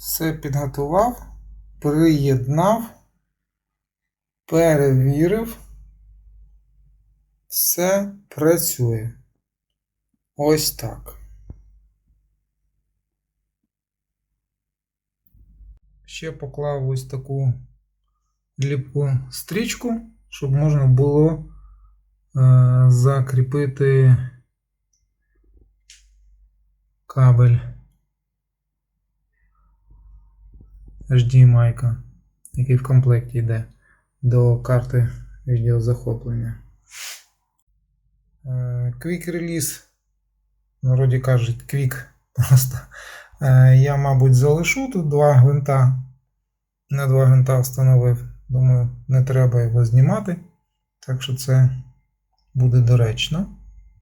Все підготував, приєднав, перевірив. Все працює. Ось так. Ще поклав ось таку ліпку стрічку, щоб можна було е, закріпити кабель HDMI, який в комплекті йде до карти відеозахоплення. Е, Quick Release, в народі кажуть Quick просто. Е, Я, мабуть, залишу тут два гвинта. На два гвинта встановив. Думаю, не треба його знімати. Так що це буде доречно.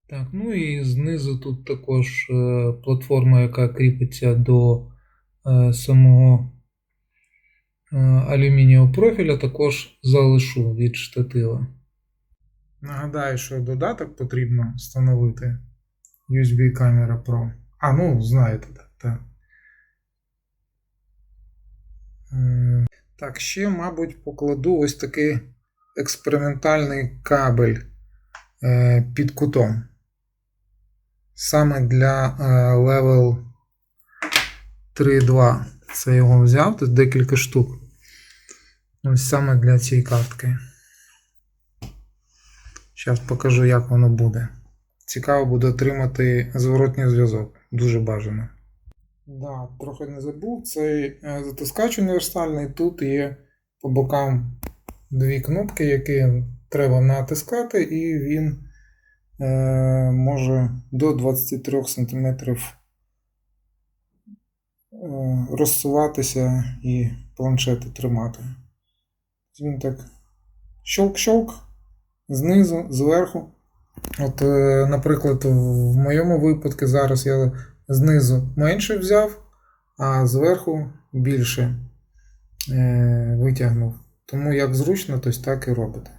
Так, ну і знизу тут також е, платформа, яка кріпиться до самого алюмінієвого профіля, також залишу від штатива. Нагадаю, що додаток потрібно встановити USB камера Pro. А, ну, знаєте, так. так. Е, Так, ще, мабуть, покладу ось такий експериментальний кабель е, під кутом. Саме для е, Level 3.2. Це його взяв, тут декілька штук. Ось саме для цієї картки. Зараз покажу, як воно буде. Цікаво буде отримати зворотній зв'язок. Дуже бажано. Да, трохи не забув. Цей е, затискач універсальний. Тут є по бокам дві кнопки, які треба натискати, і він е, може до 23 см розсуватися і планшети тримати. Він так щолк-щолк, знизу, зверху. От, е, наприклад, в моєму випадку зараз я знизу менше взяв, а зверху більше е, витягнув. Тому як зручно, то так і робите.